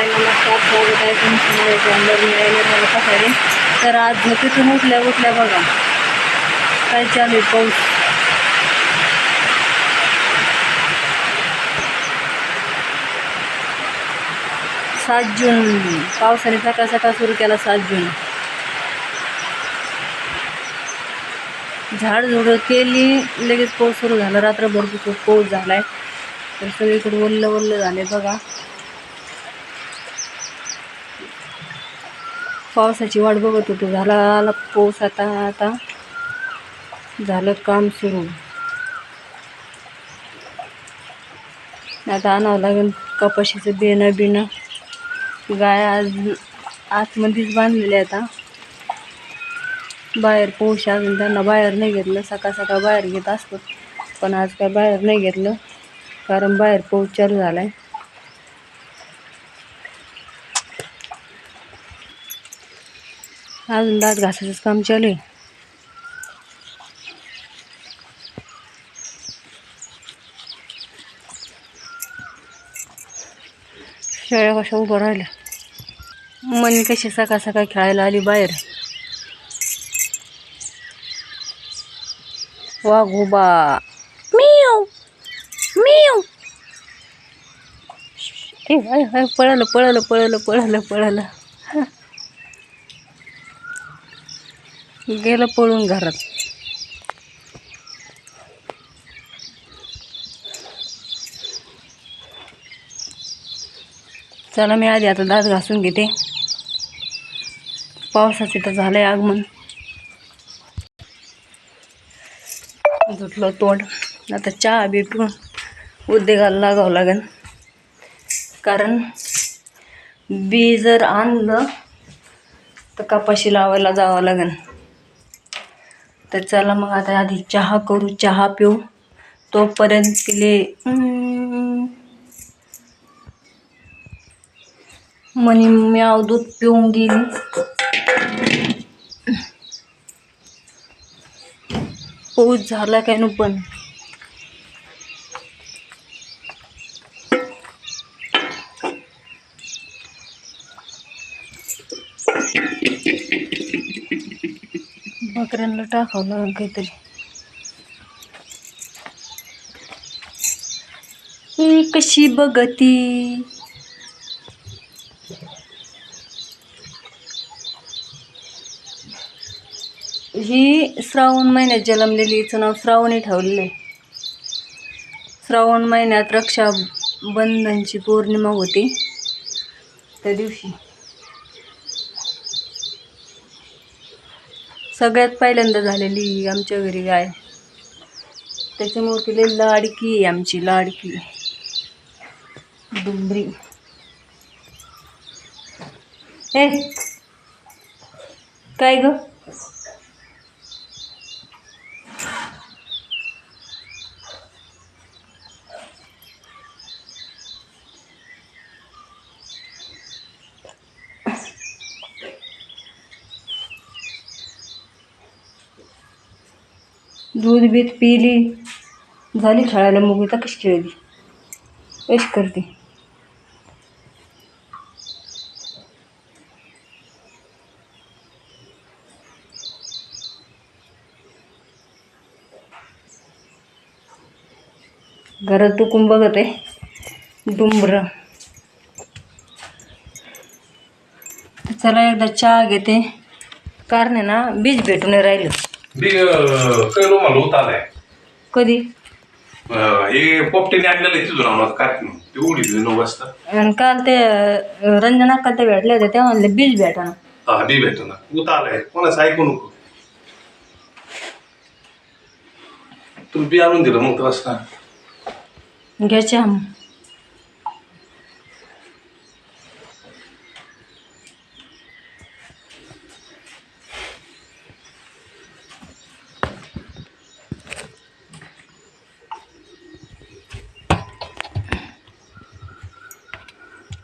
हाय नमस्कार स्वागत आहे तुमचं माझ्या मिळाले मला सकाळी तर आज झोपेतून उठल्या उठल्या बघा काय चालू आहे पाऊस. सात जून पावसाने सकाळ सकाळ सुरू केला सात जून. झाडझुडं केली लगेच पाऊस सुरू झाला. रात्रभर खूप पाऊस झाला आहे तर सगळीकडे ओल्लं ओल्लं झाले बघा. पावसाची वाट बघत होतो. झाला आला पाऊस आता आता झालं काम सुरू. आता आणावं लागेल कपाशीचं बेणं बिणं. गाय आज आतमध्येच बांधलेले आता. बाहेर पोष अजून त्यांना बाहेर नाही घेतलं. सकाळ सकाळ बाहेर घेत असतो पण आज काय बाहेर नाही घेतलं. कारण बाहेर पाऊस चालू झाला आहे अजून दात घासायचंच काम चालू आहे. शेळ्या कशा उभं राहिल्या? मनी कशी सकाळ सकाळ खेळायला आली बाहेर? वाघोबा मिव मिव पळालं पळालं पळालं पळालं पळालं. गेलं पळून घरात. चला मी आधी आता दात घासून घेते. पावसाचे तर झालंय आगमन. धुतलं तोंड. आता चहा भेटून उद्योगाला लागावं लागेल. कारण बी जर आणलं तर कपाशी लावायला जावं लागेल. तर चला मग आता आधी चहा करू. चहा पिऊ. तोपर्यंत तिले हम्म, मनी म्याव दूध पिऊन गेली. पाऊस झाला काय नु पण. बकऱ्यांना टाकावं लागेल काहीतरी. ही कशी बघती ही श्रावण महिन्यात जन्मलेली हिचं नाव श्रावणी ठेवलेलं आहे. श्रावण महिन्यात रक्षाबंधनची पौर्णिमा होती. त्या दिवशी. सगळ्यात पहिल्यांदा झालेली आमच्या घरी गाय. त्याच्यामुळे तिला लाडकी आहे आमची लाडकी. डुंबरी ए काय ग? दूध बीत पिली. झाली खेळायला मग तर कशी खेळली कशी करते. घरात टुकून बघत आहे. डुंबर. चला एकदा चहा घेते. कारण आहे ना बीज भेटून नाही राहिलं. बी कैलो मला होत आलाय कधी अं, हे पोपटीने आणलेलं आहे तिथून आम्हाला काय ते उडी नऊ वाजता आणि काल ते रंजना काल ते भेटले होते तेव्हा म्हणले बीज भेटा ना हा बी भेटतो ना उत आलाय कोणाचं ऐकू नको तुला बी आणून दिलं मग का घ्यायचे आम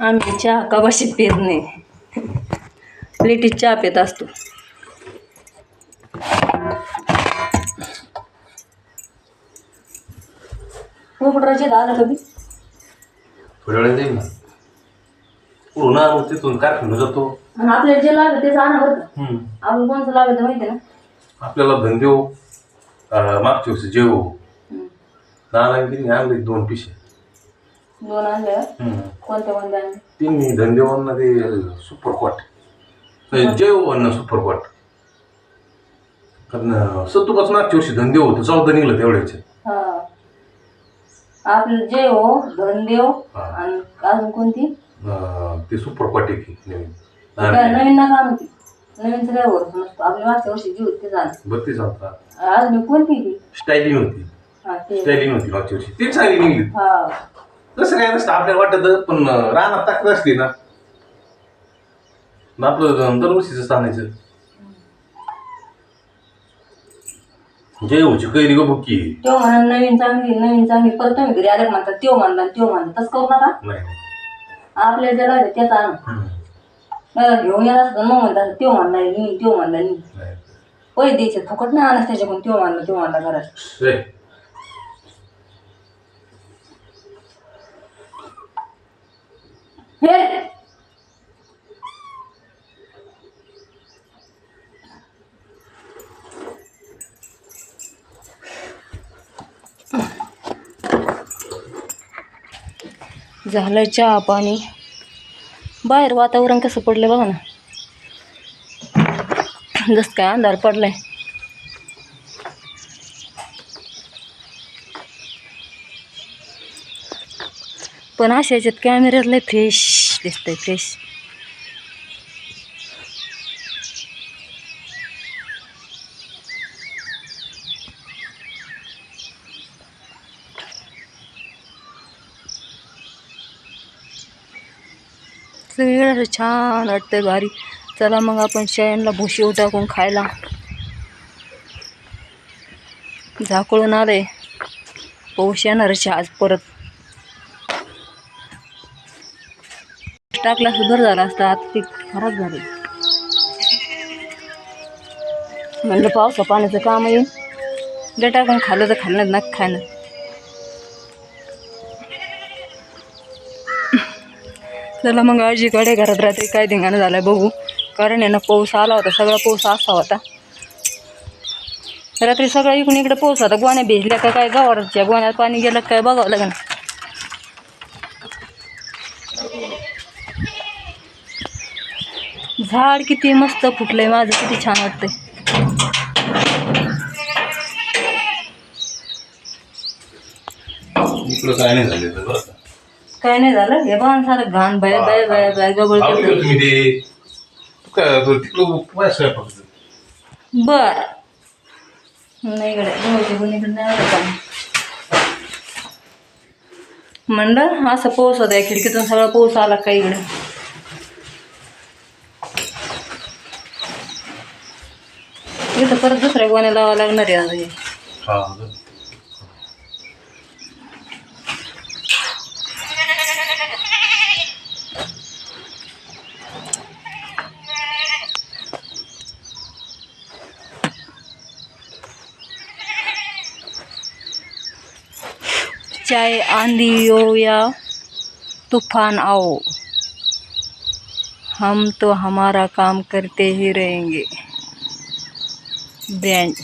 आम्ही चहा कवाशी पेत नाही. प्लेटीत चहा पेत असतो. पोपटराचे दादा कधी? थोड्या ना. आणू तिथून जातो. आणि आपल्याला जे लागतं तेच आणा बरं का हम्म. आपण कोणतं लागतं माहिती आहे ना? आपल्याला धंदेव मागच्या वर्षी जेव. नानांनी आणले दोन पिशे दोन आणले. कोणत्या कोणत्या आणले तिन्ही धंदेवांना ते सुपर कॉट जेव अन्न सुपर कॉट कारण सत्तूपासून मागच्या वर्षी धंदे होतं चौदा निघलं तेवढ्याचे. हा. आपलं जे हो धनदेव हा. आणि अजून कोणती? ते सुपर कॉट आहे की नवीन. काय नवीन नका आणू ती. नवीनचं काय होत नसतं. आपल्या मागच्या वर्षी जी होती ते झालं. बत्तीस होता अजून कोणती स्टायलिंग होती. स्टायलिंग होती मागच्या वर्षी. ती चांगली निघली. हा. तसं काय नसतं आपल्याला वाटत पण रानात ताकद असते ना. मग आपलं दरवर्षीच आणायचं जय होची कैरी ग बुकी तो म्हणा नवीन चांगली नवीन चांगली परत तुम्ही घरी आले म्हणतात त्यो म्हणला त्यो म्हणला तसं करू नका. नाही. आपल्याला ज्याला आहे त्याच आणा. हम्म. मला घेऊन येत असतं मग म्हणतात त्यो म्हणला नाही त्यो म्हणला नाही नाही. पैसे द्यायचे फुकट नाही आणस त्याच्याकडून त्यो म्हणला त्यो म्हणला घरात. ए, हे झालं चहा पाणी. बाहेर वातावरण कसं पडलं बघा ना. जसं काय अंधार पडलाय. पण अशा याच्यात कॅमेऱ्यात लय फ्रेश दिसतंय फ्रेश सगळीकडे असं छान वाटतंय भारी. चला मग आपण शेळ्यांना भुशी टाकून खायला. झाकळून आले पाऊस येणार आज परत. टाकला सुधार झाला असता आता पीक खराब झाले. म्हणलं पावसा पाण्याचं काम येईल जे टाकून खाल्लं तर खाल्लं ना खाणं चला मग आजीकडे घरात रात्री काय धिंगाणं झालं बघू. कारण आहे ना पाऊस आला होता सगळा पाऊस असा होता. रात्री सगळा इकडून इकडे पाऊस होता. गोण्या भिजल्या का काय गावाच्या गोण्यात पाणी गेलं काय बघावं लागेल. झाड किती मस्त फुटलंय माझं किती छान वाटतंय. काय नाही झाले बरं. काय नाही झालं? हे पण सारं घाण बाय बाय बाय बाय गबळ. तुम्ही ते. काय बर. नाही. म्हणलं असं पाऊस होता खिडकीतून सगळा पाऊस आला का इकडे? इथं परत दुसऱ्या गोण्या लावावं लागणार आहे आता हे. हा. चाहे आंधी हो या तूफान आओ हम तो हमारा काम करते ही रहेंगे। ब्रँड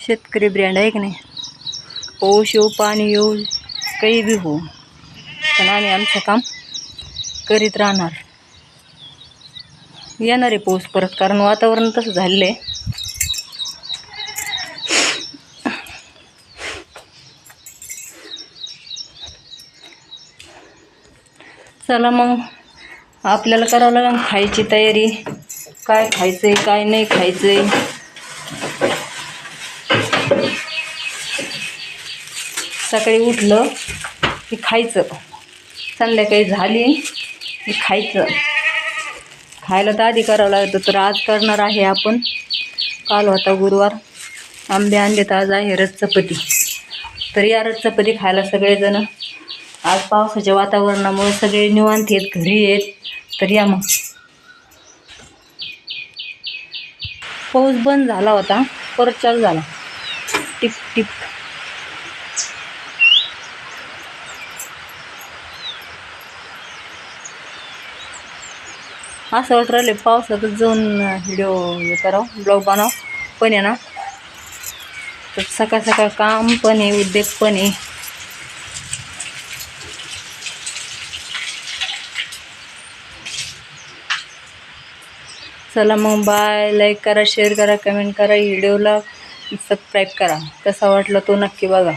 शेतकरी ब्रँड आहे की नाही? पाऊस येऊ पाणी येऊ काही बी हो. पण आम्ही आमचं काम करीत राहणार. येणार आहे पाऊस परत कारण वातावरण तसं झालेलं आहे. चला मग. आपल्याला करावं लागेल खायची तयारी. काय खायचंय काय नाही खायचंय. सकाळी उठलं की खायचं. संध्याकाळी झाली की खायचं. खायला तर आधी करावं लागतं तर आज करणार आहे आपण. काल होता गुरुवार. आंबे आणले तर आज आहे रस चपाती. तर या रस चपाती खायला सगळेजणं आज पावसाच्या वातावरणामुळे सगळे निवांत आहेत घरी येत तर या मग. पाऊस बंद झाला होता परत चालू झाला. टिप टिप असं वाटत राहिले पावसातच जाऊन व्हिडिओ हे करावं ब्लॉग बनाव पण आहे ना तर सकाळ सकाळ काम पण आहे उद्योग पण आहे. चला मग बाय लाईक करा शेअर करा कमेंट करा. व्हिडिओला सबस्क्राईब करा. कसा वाटला तो नक्की बघा.